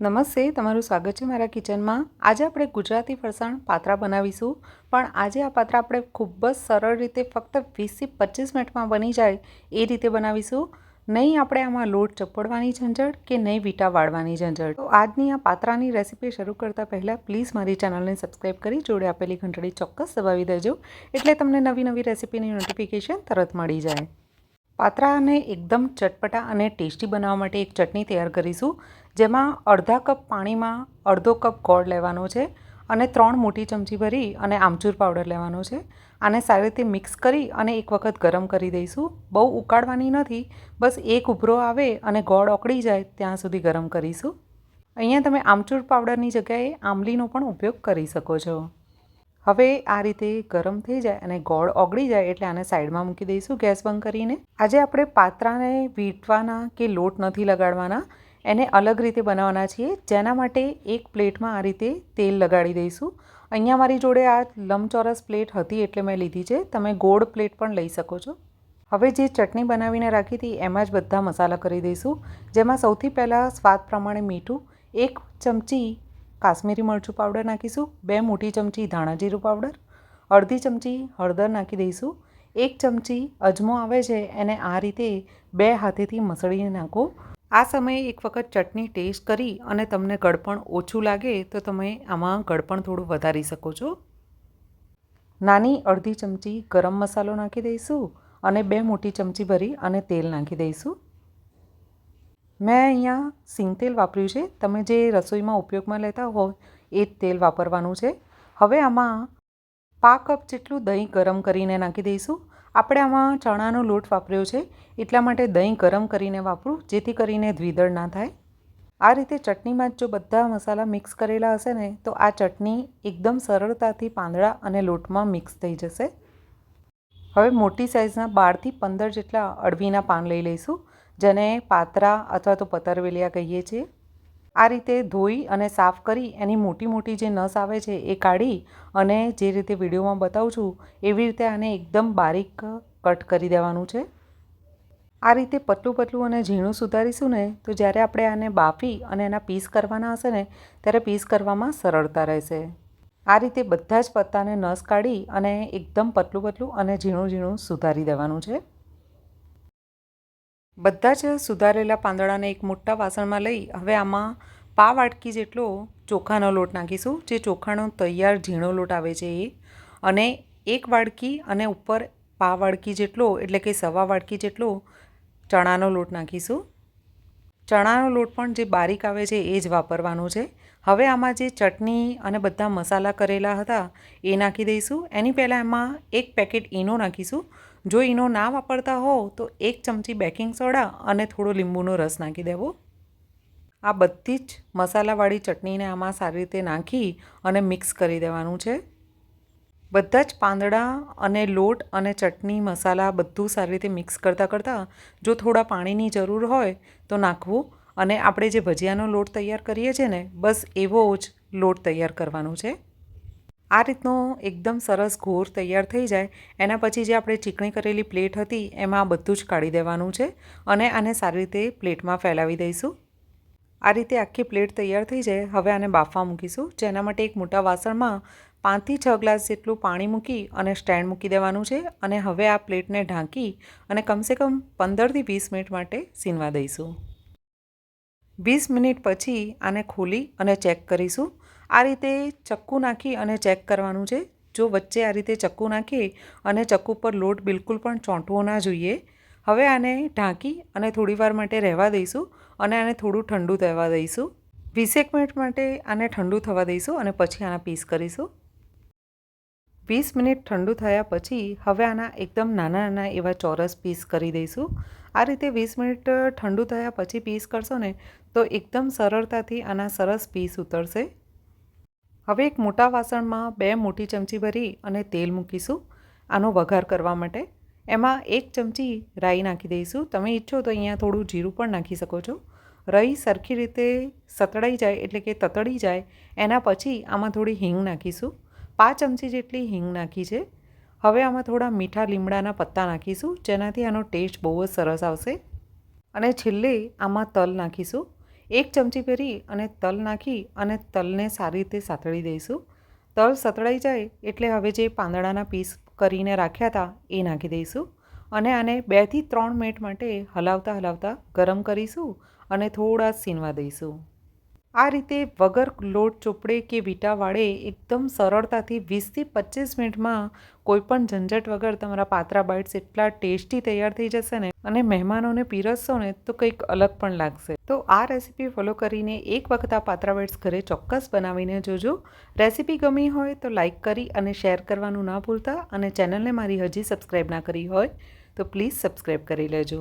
નમસ્તે, તમારું સ્વાગત છે મારા કિચનમાં. આજે આપણે ગુજરાતી ફરસાણ પાત્રા બનાવીશું. પણ આજે આ પાત્રા આપણે ખૂબ જ સરળ રીતે ફક્ત વીસથી પચીસ મિનિટમાં બની જાય એ રીતે બનાવીશું. નહીં આપણે આમાં લોટ ચપડવાની ઝંઝટ કે નહીં વીટા વાળવાની ઝંઝટ. તો આજની આ પાત્રાની રેસીપી શરૂ કરતાં પહેલાં પ્લીઝ મારી ચેનલને સબસ્ક્રાઈબ કરી જોડે આપેલી ઘંટડી ચોક્કસ દબાવી દેજો. એટલે તમને નવી નવી રેસીપીની નોટિફિકેશન તરત મળી જાય. પાત્રાને એકદમ ચટપટા અને ટેસ્ટી બનાવવા માટે એક ચટણી તૈયાર કરીશું, જેમાં અડધા કપ પાણીમાં અડધો કપ ગોળ લેવાનો છે અને ત્રણ મોટી ચમચી ભરી અને આમચૂર પાવડર લેવાનો છે. આને સારી રીતે મિક્સ કરી અને એક વખત ગરમ કરી દઈશું. બહુ ઉકાળવાની નથી, બસ એક ઉભરો આવે અને ગોળ ઓકળી જાય ત્યાં સુધી ગરમ કરીશું. અહીંયા તમે આમચૂર પાવડરની જગ્યાએ આંબલીનો પણ ઉપયોગ કરી શકો છો. હવે આ રીતે ગરમ થઈ જાય અને ગોળ ઓગળી જાય એટલે આને સાઈડમાં મૂકી દઈશું ગેસ બંધ કરીને. આજે આપણે પાત્રાને વીંટવાના કે લોટ નથી લગાડવાના, એને અલગ રીતે બનાવવાના છીએ. જેના માટે એક પ્લેટમાં આ રીતે તેલ લગાડી દઈશું. અહીંયા મારી જોડે આ લંબચોરસ પ્લેટ હતી એટલે મેં લીધી છે. તમે ગોળ પ્લેટ પણ લઈ શકો છો. હવે જે ચટણી બનાવીને રાખી હતી એમાં જ બધા મસાલા કરી દઈશું. જેમાં સૌથી પહેલાં સ્વાદ પ્રમાણે મીઠું, એક ચમચી કાશ્મીરી મરચું પાવડર નાખીશું, બે મોટી ચમચી ધાણા જીરું પાવડર, અડધી ચમચી હળદર નાખી દઈશું, એક ચમચી અજમો આવે છે એને આ રીતે બે હાથેથી મસળીને નાખો. આ સમયે એક વખત ચટણી ટેસ્ટ કરી અને તમને ગળપણ ઓછું લાગે તો તમે આમાં ગળપણ થોડું વધારી શકો છો. નાની અડધી ચમચી ગરમ મસાલો નાખી દઈશું અને બે મોટી ચમચી ભરી અને તેલ નાખી દઈશું. મેં અહીંયા સિંગ તેલ વાપર્યું છે. તમે જે રસોઈમાં ઉપયોગમાં લેતા હોય એ જ તેલ વાપરવાનું છે. હવે આમાં પા કપ જેટલું દહીં ગરમ કરીને નાખી દઈશું. આપણે આમાં ચણાનો લોટ વાપર્યો છે. એટલા માટે દહીં ગરમ કરીને વાપરું, જેથી કરીને દ્વિદળ ના થાય. આ રીતે ચટણીમાં જો બધા મસાલા મિક્સ કરેલા હશે ને, તો આ ચટણી એકદમ સરળતાથી પાંદડા અને લોટમાં મિક્સ થઈ જશે. હવે મોટી સાઇઝના બારથી પંદર જેટલા અળવીના પાન લઈ લઈશું. જેને પાતરા અથવા તો પતરવેલિયા કહીએ છીએ. આ રીતે ધોઈ અને સાફ કરી એની મોટી મોટી જે નસ આવે છે એ કાઢી અને જે રીતે વિડીયોમાં બતાવું છું, એવી રીતે આને એકદમ બારીક કટ કરી દેવાનું છે. આ રીતે પતલું પતલું અને ઝીણું સુધારીશું ને, તો જ્યારે આપણે આને બાફી અને એના પીસ કરવાના હશે ને, ત્યારે પીસ કરવામાં સરળતા રહેશે. આ રીતે બધા જ પત્તાને નસ કાઢી અને એકદમ પતલું પતલું અને ઝીણું ઝીણું સુધારી દેવાનું છે. બધા જ સુધારેલા પાંદડાને એક મોટા વાસણમાં લઈ હવે આમાં પા વાટકી જેટલો ચોખાનો લોટ નાખીશું, જે ચોખાનો તૈયાર ઝીણો લોટ આવે છે એ. અને એક વાડકી અને ઉપર પા વાડકી જેટલો, એટલે કે સવા વાડકી જેટલો ચણાનો લોટ નાખીશું. ચણાનો લોટ પણ જે બારીક આવે છે એ જ વાપરવાનો છે. હવે આમાં જે ચટણી અને બધા મસાલા કરેલા હતા એ નાખી દઈશું. એની પહેલાં એમાં એક પેકેટ ઈનો નાખીશું. જો ઈનો ના વાપરતા હોવ તો એક ચમચી બેકિંગ સોડા અને થોડો લીંબુનો રસ નાખી દેવો. આ બધી જ મસાલાવાળી ચટણીને આમાં સારી રીતે નાખી અને મિક્સ કરી દેવાનું છે. બધા જ પાંદડા અને લોટ અને ચટણી મસાલા બધું સારી રીતે મિક્સ કરતાં કરતાં જો થોડા પાણીની જરૂર હોય તો નાખવું અને આપણે જે ભજીયાનો લોટ તૈયાર કરીએ છીએ ને, બસ એવો જ લોટ તૈયાર કરવાનો છે. આ રીતનો એકદમ સરસ ઘોર તૈયાર થઈ જાય. એના પછી જે આપણે ચીકણી કરેલી પ્લેટ હતી, એમાં બધું જ કાઢી દેવાનું છે અને આને સારી રીતે પ્લેટમાં ફેલાવી દઈશું. આ રીતે આખી પ્લેટ તૈયાર થઈ જાય. હવે આને બાફવા મૂકીશું. જેના માટે એક મોટા વાસણમાં પાંચથી છ ગ્લાસ જેટલું પાણી મૂકી અને સ્ટેન્ડ મૂકી દેવાનું છે અને હવે આ પ્લેટને ઢાંકી અને કમસે કમ પંદરથી વીસ મિનિટ માટે સીનવા દઈશું. વીસ મિનિટ પછી આને ખોલી અને ચેક કરીશું. આ રીતે ચક્કુ નાખી અને ચેક કરવાનું છે. જો વચ્ચે આ રીતે ચક્કુ નાખી અને ચક્કુ પર લોટ બિલકુલ પણ ચોંટવો ના જોઈએ. હવે આને ઢાંકી અને થોડીવાર માટે રહેવા દઈશું અને આને થોડું ઠંડુ થવા દઈશું. વીસેક મિનિટ માટે આને ઠંડુ થવા દઈશું અને પછી આના પીસ કરીશું. વીસ મિનિટ ઠંડુ થયા પછી હવે આના એકદમ નાના નાના એવા ચોરસ પીસ કરી દઈશું. આ રીતે વીસ મિનિટ ઠંડુ થયા પછી પીસ કરશો ને તો એકદમ સરળતાથી આના સરસ પીસ ઉતરશે. હવે એક મોટા વાસણમાં બે મોટી ચમચી ભરી અને તેલ મૂકીશું આનો વઘાર કરવા માટે. એમાં એક ચમચી રાઈ નાખી દઈશું. તમે ઈચ્છો તો અહીંયા થોડું જીરું પણ નાખી શકો છો. રઈ સરખી રીતે સતળાઈ જાય એટલે કે તતડી જાય, એના પછી આમાં થોડી હિંગ નાખીશું. પાંચ ચમચી જેટલી હિંગ નાખી છે. હવે આમાં થોડા મીઠા લીમડાના પત્તા નાખીશું, જેનાથી આનો ટેસ્ટ બહુ જ સરસ આવશે. અને છેલ્લે આમાં તલ નાખીશું. એક ચમચી ભરી અને તલ નાખી અને તલને સારી રીતે સાતળી દઈશું. તલ સતળાઈ જાય એટલે હવે જે પાંદડાના પીસ કરીને રાખ્યા હતા એ નાખી દઈશું અને આને બેથી ત્રણ મિનિટ માટે હલાવતા હલાવતા ગરમ કરીશું અને થોડા સીનવા દઈશું. આ રીતે વગર લોટ ચોપડે કે વીટા વાળે એકદમ સરળતાથી વીસથી પચીસ મિનિટમાં કોઈપણ ઝંઝટ વગર તમારા પાત્રા બાઇટ્સ એટલા ટેસ્ટી તૈયાર થઈ જશે ને અને મહેમાનોને પીરસશો ને તો કંઈક અલગ પણ લાગશે. તો આ રેસીપી ફોલો કરીને એક વખત આ પાત્રા બાઇટ્સ ઘરે ચોક્કસ બનાવીને જોજો. રેસીપી ગમી હોય તો લાઇક કરી અને શેર કરવાનું ના ભૂલતા અને ચેનલને મારી હજી સબસ્ક્રાઈબ ના કરી હોય તો પ્લીઝ સબસ્ક્રાઈબ કરી લેજો.